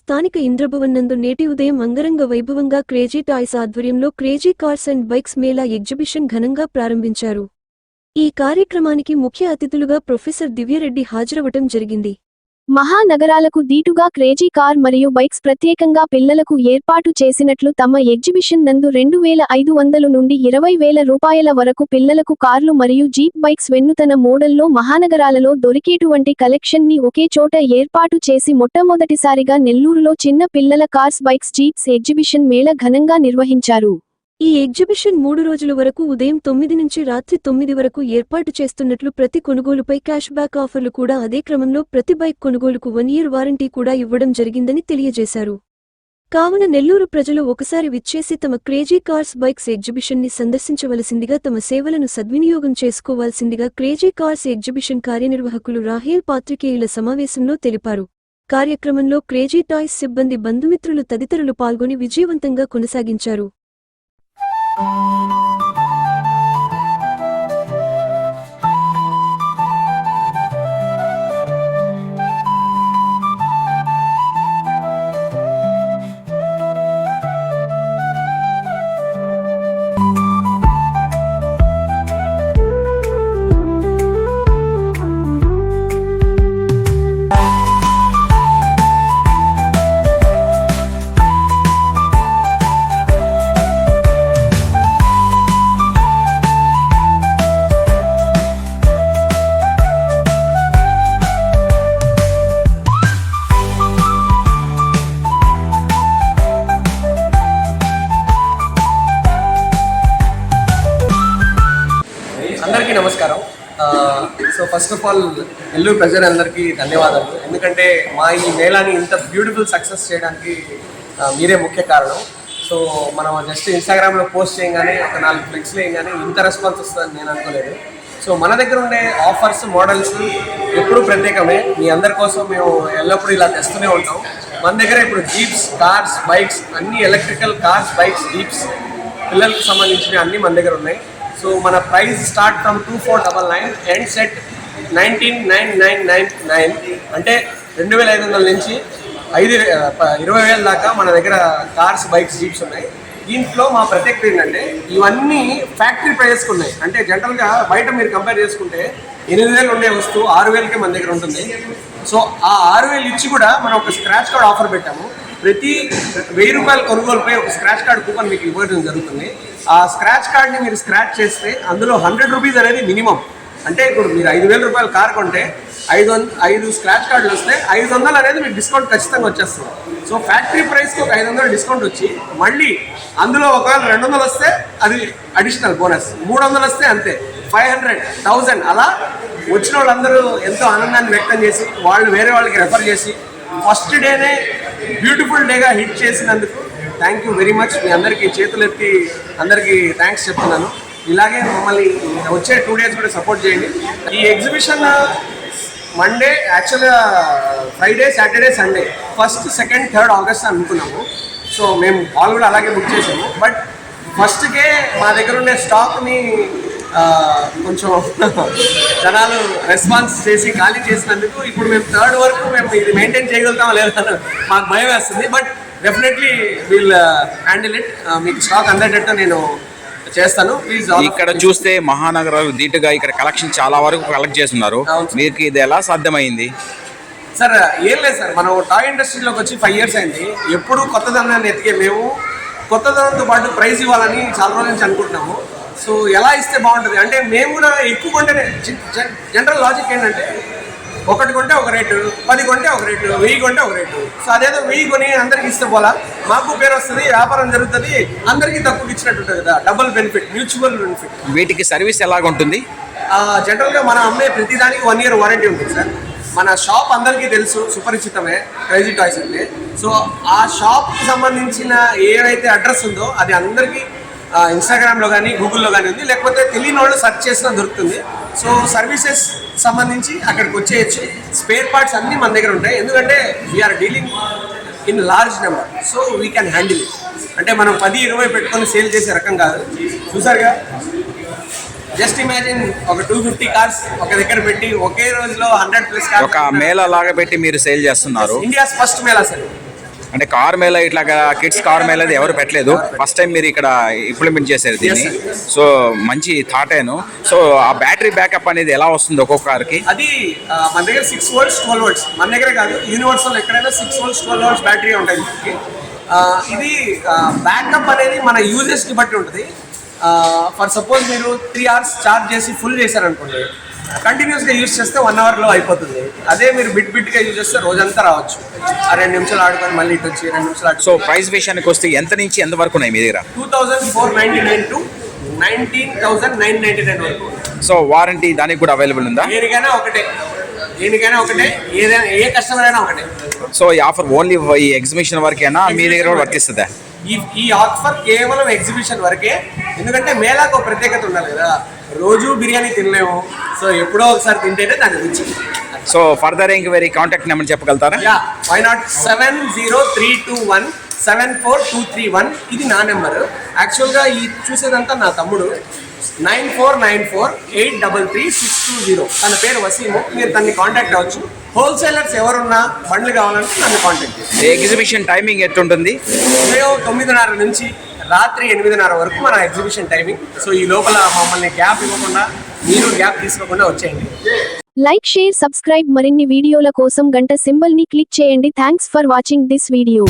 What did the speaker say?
స్థానిక ఇంద్రభవన్ నందు నేటి ఉదయం అంగరంగ వైభవంగా క్రేజీ టాయ్స్ ఆధ్వర్యంలో crazy cars and bikes Mela exhibition ఘనంగా ప్రారంభించారు. ఈ కార్యక్రమానికి ముఖ్య అతిథులుగా ప్రొఫెసర్ దివ్యరెడ్డి హాజరవటం జరిగింది. మహానగరాలకు దీటుగా క్రేజీ కార్ మరియు బైక్స్ ప్రత్యేకంగా పిల్లలకు ఏర్పాటు చేసినట్లు తమ ఎగ్జిబిషన్ నందు రెండు వేల ఐదు వందలు నుండి ఇరవై వేల రూపాయల వరకు పిల్లలకు కార్లు మరియు జీప్ బైక్స్ వెన్నుతన మోడల్లో మహానగరాలలో దొరికేటువంటి కలెక్షన్ని ఒకే చోట ఏర్పాటు చేసి మొట్టమొదటిసారిగా నెల్లూరులో చిన్న పిల్లల cars bikes jeeps exhibition Mela ఘనంగా నిర్వహించారు. ఈ ఎగ్జిబిషన్ మూడు రోజుల వరకు ఉదయం తొమ్మిది నుంచి రాత్రి తొమ్మిది వరకు ఏర్పాటు చేస్తున్నట్లు ప్రతి కొనుగోలుపై క్యాష్ బ్యాక్ ఆఫర్లు కూడా అదే క్రమంలో ప్రతి బైక్ కొనుగోలుకు వన్ ఇయర్ వారంటీ కూడా ఇవ్వడం జరిగిందని తెలియజేశారు. కావున నెల్లూరు ప్రజలు ఒకసారి విచ్చేసి తమ క్రేజీ కార్స్ బైక్స్ ఎగ్జిబిషన్ని సందర్శించవలసిందిగా తమ సేవలను సద్వినియోగం చేసుకోవాల్సిందిగా క్రేజీ కార్స్ ఎగ్జిబిషన్ కార్యనిర్వాహకులు రాహేల్ పాత్రికేయుల సమావేశంలో తెలిపారు. కార్యక్రమంలో క్రేజీ టాయ్స్ సిబ్బంది బంధుమిత్రులు తదితరులు పాల్గొని విజయవంతంగా కొనసాగించారు. అందరికీ so first of all Nellore ప్రజలందరికీ ధన్యవాదాలు. ఎందుకంటే మా ఈ మేళాని ఇంత బ్యూటిఫుల్ సక్సెస్ చేయడానికి మీరే ముఖ్య కారణం. సో మనం జస్ట్ ఇన్స్టాగ్రామ్లో పోస్ట్ చేయగానే ఒక నాలుగు ఫ్లెక్స్ వేయగానే ఇంత రెస్పాన్స్ వస్తుందని నేను అనుకోలేదు. సో మన దగ్గర ఉండే ఆఫర్స్ మోడల్స్ ఎప్పుడూ ప్రత్యేకమే. మీ అందరి కోసం మేము ఎల్లప్పుడూ ఇలా తెస్తూనే ఉంటాం. మన దగ్గర ఇప్పుడు జీప్స్ కార్స్ బైక్స్ అన్ని ఎలక్ట్రికల్ కార్స్ బైక్స్ జీప్స్ పిల్లలకు సంబంధించినవి అన్నీ మన దగ్గర ఉన్నాయి. సో మన price start from two four double nine end set nineteen nine nine nine nine అంటే రెండు వేల ఐదు వందల నుంచి ఐదు ఇరవై వేల దాకా మన దగ్గర కార్స్ బైక్స్ జీప్స్ ఉన్నాయి. దీంట్లో మా ప్రత్యేకత ఏంటంటే ఇవన్నీ ఫ్యాక్టరీ ప్రైజెస్కి ఉన్నాయి. అంటే జనరల్గా బయట మీరు కంపేర్ చేసుకుంటే ఎనిమిది వేలు ఉండే వస్తువు ఆరు వేలకే మన దగ్గర ఉంటుంది. సో ఆ ఆరు వేలు ఇచ్చి కూడా మనం ఒక స్క్రాచ్ కార్డ్ ఆఫర్ పెట్టాము. ప్రతి వెయ్యి రూపాయల కొనుగోలుపై ఒక స్క్రాచ్ కార్డ్ కూపన్ మీకు ఇవ్వడం జరుగుతుంది. ఆ స్క్రాచ్ కార్డ్ని మీరు స్క్రాచ్ చేస్తే అందులో హండ్రెడ్ రూపీస్ అనేది మినిమం అంటే ఇప్పుడు మీరు ఐదు వేల రూపాయల కార్ కొంటే ఐదు వంద ఐదు స్క్రాచ్ కార్డులు వస్తే ఐదు వందలు అనేది మీకు డిస్కౌంట్ ఖచ్చితంగా వచ్చేస్తుంది. సో ఫ్యాక్టరీ ప్రైస్కి ఒక ఐదు వందలు డిస్కౌంట్ వచ్చి మళ్ళీ అందులో ఒకవేళ రెండు వందలు వస్తే అది అడిషనల్ బోనస్ మూడు వందలు వస్తే అంతే. ఫైవ్ హండ్రెడ్ థౌజండ్ అలా వచ్చిన వాళ్ళందరూ ఎంతో ఆనందాన్ని వ్యక్తం చేసి వాళ్ళు వేరే వాళ్ళకి రెఫర్ చేసి ఫస్ట్ డేనే బ్యూటిఫుల్ డేగా హిట్ చేసినందుకు థ్యాంక్ యూ వెరీ మచ్. మీ అందరికీ చేతులు ఎత్తి అందరికీ థ్యాంక్స్ చెప్తున్నాను. ఇలాగే మమ్మల్ని వచ్చే టూ డేస్ కూడా సపోర్ట్ చేయండి. ఈ ఎగ్జిబిషన్ మండే యాక్చువల్గా Friday Saturday Sunday first second third August అనుకున్నాము. సో మేము హాల్ కూడా అలాగే బుక్ చేసాము. బట్ ఫస్ట్కే మా దగ్గర ఉండే స్టాక్ని కొంచెం జనాలు రెస్పాన్స్ చేసి ఖాళీ చేసినందుకు ఇప్పుడు మేము థర్డ్ వరకు మేము ఇది మెయింటైన్ చేయగలుగుతామో లేదా మాకు భయం వేస్తుంది. But definitely we'll handle it మీకు స్టాక్ అందేటట్టు నేను చేస్తాను. ప్లీజ్ ఇక్కడ చూస్తే మహానగరాలు ధీటుగా ఇక్కడ కలెక్షన్ చాలా వరకు కలెక్ట్ చేస్తున్నారు. మీకు ఇది ఎలా సాధ్యమైంది? సార్ ఏం లేదు సార్. మనం టాయ్ ఇండస్ట్రీలోకి వచ్చి ఫైవ్ ఇయర్స్ అయింది. ఎప్పుడు కొత్తదనాన్ని ఎతికే మేము కొత్తదనంతో పాటు ప్రైజ్ ఇవ్వాలని చాలా రోజుల నుంచి అనుకుంటున్నాము. సో ఎలా ఇస్తే బాగుంటుంది? అంటే మేము కూడా ఎక్కువ కొంటేనే జనరల్ లాజిక్ ఏంటంటే ఒకటి కొంటే ఒక రేటు పది కొంటే ఒక రేటు వెయ్యి కొంటే ఒక రేటు. సో అదేదో వెయ్యి కొని అందరికి ఇస్తే పోలా. మాకు పేరు వస్తుంది వ్యాపారం జరుగుతుంది అందరికీ తక్కువ ఇచ్చినట్టు ఉంటుంది కదా. డబుల్ బెనిఫిట్ మ్యూచువల్ బెనిఫిట్ వీటికి సర్వీస్ ఎలాగుంటుంది జనరల్గా మనం అమ్మే ప్రతిదానికి వన్ ఇయర్ వారంటీ ఉంటుంది సార్. మన షాప్ అందరికీ తెలుసు సుపరిచితమే క్రేజీ టాయ్స్ అంటే. సో ఆ షాప్కి సంబంధించిన ఏవైతే అడ్రస్ ఉందో అది అందరికీ ఇన్స్టాగ్రామ్లో కానీ గూగుల్లో కానీ ఉంది. లేకపోతే తెలియని వాళ్ళు సెర్చ్ చేసినా దొరుకుతుంది. సో సర్వీసెస్ సంబంధించి అక్కడికి వచ్చేయచ్చు. స్పేర్ పార్ట్స్ అన్నీ మన దగ్గర ఉంటాయి. ఎందుకంటే we are dealing in large number so we can handle అంటే మనం పది ఇరవై పెట్టుకొని సేల్ చేసే రకం కాదు. చూసారుగా? జస్ట్ ఇమాజిన్ ఒక టూ ఫిఫ్టీ కార్స్ ఒక దగ్గర పెట్టి ఒకే రోజులో హండ్రెడ్ ప్లస్ ఒక మేళ లాగా పెట్టి మీరు సేల్ చేస్తున్నారు. ఇండియాస్ ఫస్ట్ మేళా సార్ అంటే కార్ మేళ ఇట్లా కిడ్స్ కార్ మేళ అది ఎవరు పెట్టలేదు. ఫస్ట్ టైం మీరు ఇక్కడ ఇంప్లిమెంట్ చేశారు దీన్ని. సో మంచి థాటేను సో ఆ బ్యాటరీ బ్యాకప్ అనేది ఎలా వస్తుంది ఒక్కొక్క కార్కి? అది మన దగ్గర సిక్స్ వోల్ట్స్ ట్వెల్వ్ వోల్ట్స్ మన దగ్గర కాదు యూనివర్సల్ ఎక్కడైనా six volts twelve volts battery దీనికి. ఆ, ఇది బ్యాకప్ అనేది మన యూజెస్కి బట్టి ఉంటుంది. ఫర్ సపోజ్ మీరు త్రీ అవర్స్ ఛార్జ్ చేసి ఫుల్ చేశారనుకోండి కంటిన్యూస్గా యూజ్ చేస్తే వన్ అవర్లో అయిపోతుంది. అదే మీరు బిట్ బిట్గా యూజ్ చేస్తే రోజంతా రావచ్చు. ఆ రెండు నిమిషాలు ఆడుకొని మళ్ళీ ఇటు వచ్చి రెండు నిమిషాలు సో ప్రైస్ విషయానికి వస్తే ఎంత నుంచి ఎంత వరకు ఉన్నాయి మీ దగ్గర? Two thousand four ninety nine to nineteen thousand nine ninety nine వరకు. సో వారంటీ దానికి కూడా అవైలబుల్ ఉందా? దేనికైనా ఒకటే. దేనికైనా ఒకటే. ఏదైనా ఏ కస్టమర్ అయినా ఒకటే. సో ఈ ఆఫర్ ఓన్లీ ఈ ఎగ్జిబిషన్ వరకేనా? మీ దగ్గర కూడా వర్తిస్తుందా ఈ ఈ ఆఫర్ కేవలం ఎగ్జిబిషన్ వరకే. ఎందుకంటే మేళాకు ఒక ప్రత్యేకత ఉండాలి కదా. రోజు బిర్యానీ తినలేము. సో ఎప్పుడో ఒకసారి తింటేనే దాని రుచి. So further enquiry contact number చెప్పగలుగుతారా? Why not seven zero three two one seven four two three one ఇది నా నెంబర్. యాక్చువల్గా ఈ చూసేదంతా నా తమ్ముడు. Nine four nine four eight double three six two zero. తన పేరు వసీము. మీరు తన్ని కాంటాక్ట్ అవ్వచ్చు. హోల్సేలర్స్ ఎవరున్నా బండ్లు కావాలంటే నన్ను కాంటాక్ట్ చేయండి. ఎగ్జిబిషన్ టైమింగ్ ఎట్టుంటుంది ఉదయం తొమ్మిదిన్నర నుంచి రాత్రి ఎనిమిదిన్నర వరకు మన ఎగ్జిబిషన్ టైమింగ్ సో ఈ లోపల మమ్మల్ని గ్యాప్ ఇవ్వకుండా మీరు గ్యాప్ తీసుకోకుండా వచ్చేయండి. లైక్ షేర్ సబ్స్క్రైబ్ మరిన్ని వీడియోల కోసం గంట సింబల్ని క్లిక్ చేయండి. Thanks for watching this video.